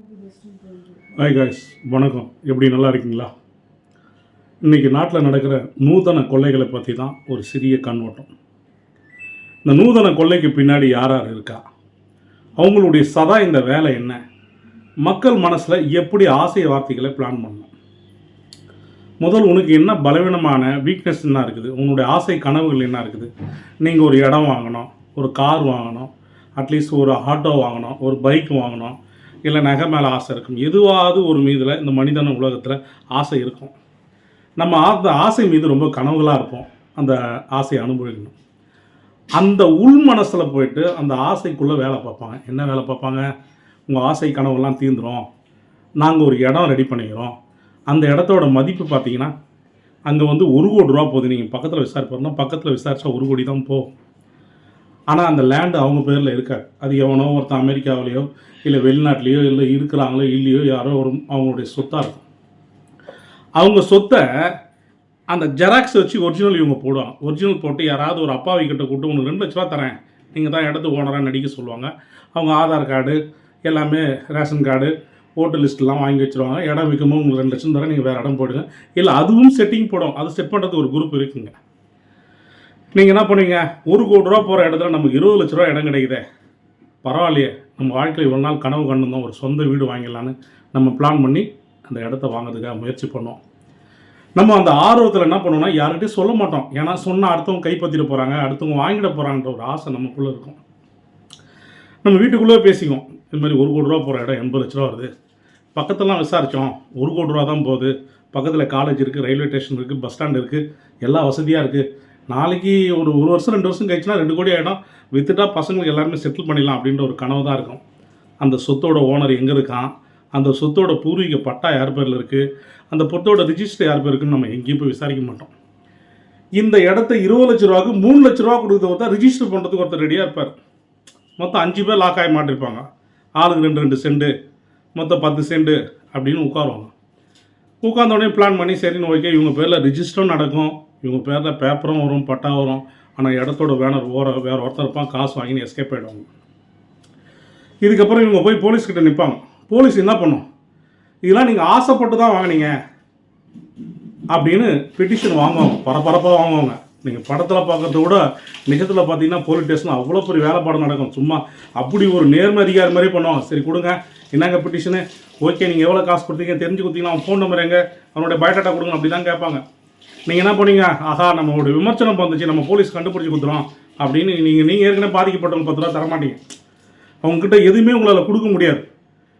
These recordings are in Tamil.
ஹாய் காய்ஸ் வணக்கம். எப்படி நல்லா இருக்கீங்களா? இன்றைக்கி நாட்டில் நடக்கிற நூதன கொள்ளைகளை பற்றி தான் ஒரு சிறிய கண்ணோட்டம். இந்த நூதன கொள்ளைக்கு பின்னாடி யார் யார் இருக்கா? அவங்களுடைய சதா இந்த வேலை என்ன? மக்கள் மனசில் எப்படி ஆசை வார்த்தைகளை பிளான் பண்ணணும்? முதல் உனக்கு என்ன பலவீனமான வீக்னஸ் என்ன இருக்குது? உன்னுடைய ஆசை கனவுகள் என்ன இருக்குது? நீங்கள் ஒரு இடம் வாங்கணும் ஒரு கார் வாங்கணும் அட்லீஸ்ட் ஒரு ஆட்டோ வாங்கணும் ஒரு பைக் வாங்கணும் இல்லை நகை மேலே ஆசை இருக்கும். எதுவாவது ஒரு மீதில் இந்த மனிதன உலகத்தில் ஆசை இருக்கும். நம்ம அந்த ஆசை மீது ரொம்ப கனவுகளாக இருப்போம். அந்த ஆசையை அனுபவிக்கணும். அந்த உள் மனசில் போயிட்டு அந்த ஆசைக்குள்ளே வேலை பார்ப்பாங்க. என்ன வேலை பார்ப்பாங்க? உங்கள் ஆசை கனவுலாம் தீர்ந்துடும் நாங்கள் ஒரு இடம் ரெடி பண்ணிக்கிறோம். அந்த இடத்தோட மதிப்பு பார்த்தீங்கன்னா அங்கே வந்து ஒரு கோடி ரூபா போகுது. நீங்கள் பக்கத்தில் விசாரிப்பாருன்னா பக்கத்தில் விசாரிச்சா ஒரு கோடி தான் போகும் ஆனால் அந்த லேண்டு அவங்க பேரில் இருக்காது. அது எவனோ ஒருத்தன் அமெரிக்காவிலேயோ இல்லை வெளிநாட்டிலேயோ இல்லை இருக்கிறாங்களோ இல்லையோ யாரோ ஒரு அவங்களுடைய சொத்தாக இருக்கும். அவங்க சொத்தை அந்த ஜெராக்ஸ் வச்சு ஒரிஜினல் இவங்க போடுவாங்க. ஒரிஜினல் போட்டு யாராவது ஒரு அப்பாவி கிட்ட கூட்டு உங்களுக்கு ரெண்டு லட்ச ரூபா தரேன். நீங்கள் தான் இடத்து ஓனராக நடிக்க சொல்லுவாங்க. அவங்க ஆதார் கார்டு எல்லாமே ரேஷன் கார்டு ஓட்டு லிஸ்ட்லாம் வாங்கி வச்சுருவாங்க. இடம் விற்கும்போது உங்களுக்கு ரெண்டு லட்சம் தரேன் நீங்கள் வேறு இடம் போடுங்க. இல்லை அதுவும் செட்டிங் போடும் அது செட் பண்ணுறதுக்கு ஒரு குரூப் இருக்குங்க. நீங்கள் என்ன பண்ணுவீங்க ஒரு கோடி ரூபா போகிற இடத்துல நமக்கு இருபது லட்ச ரூபா இடம் கிடைக்குதே. பரவாயில்லையே. நம்ம வாழ்க்கையில் ஒரு நாள் கனவு கண்டுந்தோம் ஒரு சொந்த வீடு வாங்கிடலான்னு நம்ம பிளான் பண்ணி அந்த இடத்த வாங்கிறதுக்காக முயற்சி பண்ணோம். நம்ம அந்த ஆர்வத்தில் என்ன பண்ணுவோம்னா யார்கிட்டையும் சொல்ல மாட்டோம். ஏன்னா சொன்னால் அடுத்தவங்க கைப்பற்றிட போகிறாங்க அடுத்தவங்க வாங்கிட போகிறாங்கன்ற ஒரு ஆசை நமக்குள்ளே இருக்கும். நம்ம வீட்டுக்குள்ளே பேசிக்குவோம். இது மாதிரி ஒரு கோடி ரூபா போகிற இடம் எண்பது லட்ச ரூபா வருது. பக்கத்துலலாம் விசாரித்தோம் ஒரு கோடி ரூபா தான் போகுது. பக்கத்தில் காலேஜ் இருக்குது ரயில்வே ஸ்டேஷன் இருக்குது பஸ் ஸ்டாண்ட் இருக்குது எல்லா வசதியாக இருக்குது நாளைக்கு ஒரு ஒரு வருஷம் ரெண்டு வருஷம் கழிச்சுனா ரெண்டு கோடி ஆகிடும் வித்துட்டா பசங்களுக்கு எல்லாருமே செட்டில் பண்ணிடலாம் அப்படின்ற ஒரு கனவு தான் இருக்கும். அந்த சொத்தோட ஓனர் எங்கே இருக்கான்? அந்த சொத்தோட பூர்வீக பட்டா யார் பேரில் இருக்குது அந்த பொத்தோட ரிஜிஸ்டர் யார் பேர் இருக்குன்னு நம்ம எங்கேயும் போய் விசாரிக்க மாட்டோம். இந்த இடத்த இருபது லட்ச ரூபாவுக்கு மூணு லட்ச ரூபா கொடுத்து ஒருத்தர் ரிஜிஸ்டர் பண்ணுறதுக்கு ஒருத்தர் ரெடியாக இருப்பார். மொத்தம் அஞ்சு பேர் லாக் ஆகி மாட்டிருப்பாங்க. ஆளுக்கு ரெண்டு ரெண்டு செண்டு மொத்தம் பத்து செண்டு அப்படின்னு உட்காருவாங்க. உட்கார்ந்த உடனே பிளான் பண்ணி சரின்னு ஓகே இவங்க பேரில் ரிஜிஸ்டரும் நடக்கும். இவங்க பேரில் பேப்பரும் வரும் பட்டா வரும். ஆனால் இடத்தோட வேனர் ஓர வேறு ஒருத்தர் இருப்பான் காசு வாங்கின்னு எஸ்கேப் ஆகிடுவாங்க இதுக்கப்புறம் இவங்க போய் போலீஸ்கிட்ட நிற்பாங்க போலீஸ் என்ன பண்ணும்? இதெல்லாம் நீங்கள் ஆசைப்பட்டு தான் வாங்கினீங்க. அப்படின்னு பெட்டிஷன் வாங்குவாங்க. பரபரப்பாக வாங்குவாங்க. நீங்கள் படத்தில் பார்க்கறத விட நிஜத்தில் பார்த்தீங்கன்னா போலீஸ் ஸ்டேஷன் அவ்வளோ பெரிய வேலைப்பாடு நடக்கும். சும்மா அப்படி ஒரு நேர்மை அதிகாரி மாதிரி பண்ணுவாங்க. சரி கொடுங்க. என்னங்க பெட்டிஷனு ஓகே நீங்கள் எவ்வளோ காசு கொடுத்தீங்க? தெரிஞ்சு கொடுத்தீங்கன்னா அவன் ஃபோன் நம்பர் எங்கே? அவனுடைய பயோடாட்டா கொடுங்க அப்படி தான் கேட்பாங்க. நீங்கள் என்ன பண்ணீங்க? ஆஹா நம்மளோட விமர்சனம் வந்துச்சு நம்ம போலீஸ் கண்டுபிடிச்சி கொடுத்துறோம் அப்படின்னு நீங்கள் நீங்கள் ஏற்கனவே பாதிக்கப்பட்டவங்க பத்து ரூபா தரமாட்டீங்க அவங்ககிட்ட எதுவுமே உங்களால் கொடுக்க முடியாது.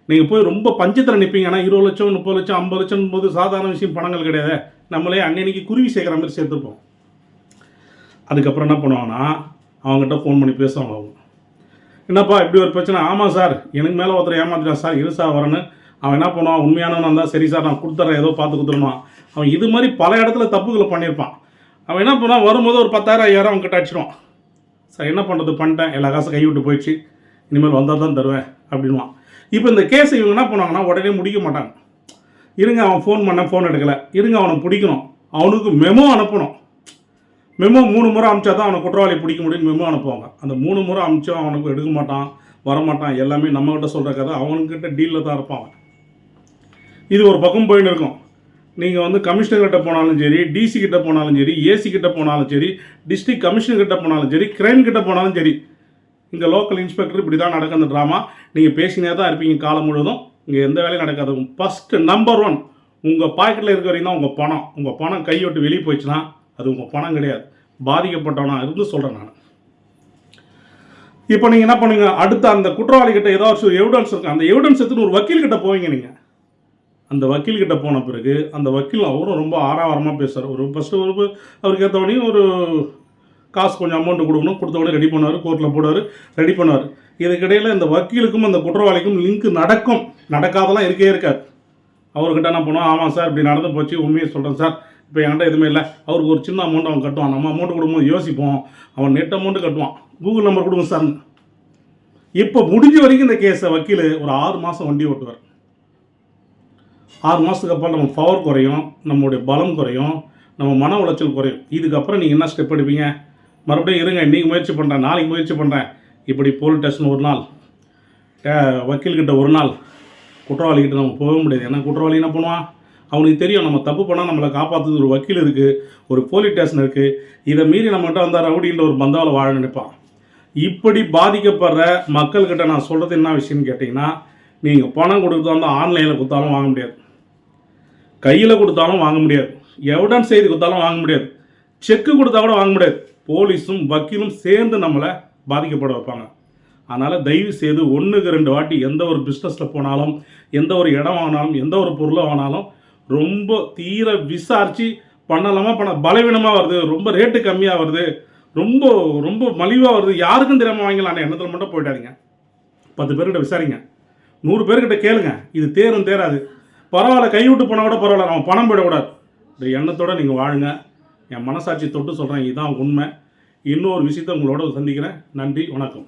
நீங்கள் போய் ரொம்ப பஞ்சத்தில் நிற்பீங்க ஆனால் இருபது லட்சம் முப்பது லட்சம் ஐம்பது லட்சம் போது சாதாரண விஷயம் பணங்கள் கிடையாது. நம்மளே அன்னன்னைக்கு குருவி சேர்க்குற மாதிரி சேர்த்துருப்போம் அதுக்கப்புறம் என்ன பண்ணுவாங்கன்னா அவங்ககிட்ட ஃபோன் பண்ணி பேசுவாங்க அவங்க. என்னப்பா இப்படி ஒரு பிரச்சனை? ஆமாம் சார் எனக்கு மேலே ஒருத்தர் ஏமாத்திட்டான் சார் இரு சார் வரேன்னு. அவன் என்ன பண்ணுவான்? உண்மையானவன் இருந்தால் சரி சார் நான் கொடுத்துட்றேன் ஏதோ பார்த்து கொடுத்துருவான். அவன் இது மாதிரி பல இடத்துல தப்புகளை பண்ணியிருப்பான். அவன் என்ன பண்ணுவான்? வரும்போது ஒரு பத்தாயிரம் ஐயாயிரம் அவன்கிட்ட அடிச்சிடுவான் சார் என்ன பண்ணுறது பண்ணிட்டேன். எல்லா காசும் கைவிட்டு போயிடுச்சு. இனிமேல் வந்தால் தான் தருவேன் அப்படின்வான் இப்போ இந்த கேஸ் இவங்க என்ன பண்ணுவாங்கன்னா உடனே முடிக்க மாட்டாங்க. இருங்க அவன் ஃபோன் பண்ண ஃபோன் எடுக்கலை. இருங்க அவனை பிடிக்கணும். அவனுக்கு மெமோ அனுப்பணும். மெமோ மூணு முறை அமிச்சா தான் அவனை குற்றவாளி பிடிக்க முடியும்னு மெமோ அனுப்புவாங்க. அந்த மூணு முறை அனுப்பிச்சும் அவனுக்கு எடுக்க மாட்டான் வரமாட்டான் எல்லாமே நம்மகிட்ட சொல்கிற கதை. அவனுக்கிட்ட டீலில் தான் இருப்பான் இது ஒரு பக்கம் போயின்னு இருக்கும். நீங்கள் வந்து கமிஷனர் கிட்ட போனாலும் சரி டிசி கிட்ட போனாலும் சரி ஏசி கிட்ட போனாலும் சரி டிஸ்ட்ரிக்ட் கமிஷனர் கிட்ட போனாலும் சரி கிரைம் கிட்ட போனாலும் சரி இங்கே லோக்கல் இன்ஸ்பெக்டர் இப்படி தான் நடக்கும் அந்த ட்ராமா நீங்கள் பேசினே தான் இருப்பீங்க காலம் முழுவதும். இங்கே எந்த வேலையும் நடக்காது. ஃபஸ்ட்டு நம்பர் ஒன் உங்கள் பாக்கெட்டில் இருக்க வரைக்கும் தான் உங்கள் பணம். உங்கள் பணம் கையோட்டு வெளியே போயிடுச்சுன்னா அது உங்கள் பணம் கிடையாது. பாதிக்கப்பட்டவனா இருந்து சொல்கிறேன் நான். இப்போ நீங்கள் என்ன பண்ணுங்க அடுத்த அந்த குற்றவாளிகிட்ட ஏதாவது ஒரு எவிடன்ஸ் இருக்கு. அந்த எவிடன்ஸ் எடுத்துன்னு ஒரு வக்கீல்கிட்ட போவீங்க நீங்கள் அந்த வக்கீல்கிட்ட போன பிறகு அந்த வக்கீல் அவரும் ரொம்ப ஆறாவரமாக பேசுகிறார் ஒரு ஃபஸ்ட்டு ஒரு அவருக்கு ஏற்றவொடனே ஒரு காசு கொஞ்சம் அமௌண்ட்டு கொடுக்கணும். கொடுத்த உடனே ரெடி பண்ணுவார் கோர்ட்டில் போடுவார் ரெடி பண்ணுவார். இதுக்கிடையில் இந்த வக்கீலுக்கும் அந்த குற்றவாளிக்கும் லிங்க் நடக்கும். நடக்காதெல்லாம் இருக்கே இருக்காது. அவர்கிட்ட என்ன பண்ணுவோம் ஆமாம் சார் இப்படி நடந்து போச்சு உண்மையை சொல்கிறேன் சார். இப்போ என்கிட்ட எதுவுமே இல்லை. அவருக்கு ஒரு சின்ன அமௌண்ட் அவன் கட்டுவான். நம்ம அமௌண்ட் கொடுக்கும்போது யோசிப்போம். அவன் நெட் அமௌண்ட்டு கட்டுவான். கூகுள் நம்பர் கொடுங்க சார். இப்போ முடிஞ்ச வரைக்கும் இந்த கேஸை வக்கீல் ஒரு ஆறு மாதம் வண்டி ஓட்டுவார். ஆறு மாதத்துக்கு அப்புறம் நம்ம பவர் குறையும் நம்மளுடைய பலம் குறையும் நம்ம மன உளைச்சல் குறையும். இதுக்கப்புறம் நீங்கள் என்ன ஸ்டெப் எடுப்பீங்க? மறுபடியும் இருங்க இன்றைக்கி முயற்சி பண்ணுறேன் நாளைக்கு முயற்சி பண்ணுறேன் இப்படி போலீஸ் ஸ்டேஷன் ஒரு நாள். வக்கீல்கிட்ட ஒரு நாள். குற்றவாளிகிட்ட நம்ம போக முடியாது. ஏன்னா குற்றவாளி என்ன பண்ணுவான்? அவனுக்கு தெரியும் நம்ம தப்பு பண்ணால் நம்மளை காப்பாற்றுறது ஒரு வக்கீல் இருக்குது ஒரு போலீஸ் ஸ்டேஷன் இருக்குது இதை மீறி நம்மகிட்ட வந்தால் ரவுடின்ற ஒரு பந்தாவில் வாழ நினைப்பான். இப்படி பாதிக்கப்படுற மக்கள்கிட்ட நான் சொல்கிறது என்ன விஷயம்னு கேட்டிங்கன்னா நீங்கள் பணம் கொடுத்தாலும் ஆன்லைனில் கொடுத்தாலும் வாங்க முடியாது. கையில் கொடுத்தாலும் வாங்க முடியாது. எவிடன்ஸ் செய்து கொடுத்தாலும் வாங்க முடியாது. செக்கு கொடுத்தா கூட வாங்க முடியாது. போலீஸும் வக்கீலும் சேர்ந்து நம்மளை பாதிக்கப்பட வைப்பாங்க. அதனால் தயவு செய்து ஒன்றுக்கு ரெண்டு வாட்டி எந்த ஒரு பிஸ்னஸில் போனாலும் எந்த ஒரு இடம் வாங்கினாலும் எந்த ஒரு பொருளை வாங்கினாலும் ரொம்ப தீர விசாரித்து பண்ணலாமா? பண்ண பலவீனமாக வருது. ரொம்ப ரேட்டு கம்மியாக வருது. ரொம்ப ரொம்ப மலிவாக வருது. யாருக்கும் தெரியாமல் வாங்கலாம் எண்ணத்தில் மட்டும் போயிட்டாதீங்க பத்து பேர்கிட்ட விசாரிங்க. நூறு பேர்கிட்ட கேளுங்க. இது தேரும் தேராது. பரவாயில்ல கைவிட்டு போனால் கூட பரவாயில்ல நம்ம பணம் போயிடக்கூடாது இந்த எண்ணத்தோட நீங்கள் வாழுங்க. என் மனசாட்சி தொட்டு சொல்கிறேன் இதுதான் உண்மை. இன்னொரு விஷயத்தை உங்களோட சந்திக்கிறேன். நன்றி வணக்கம்.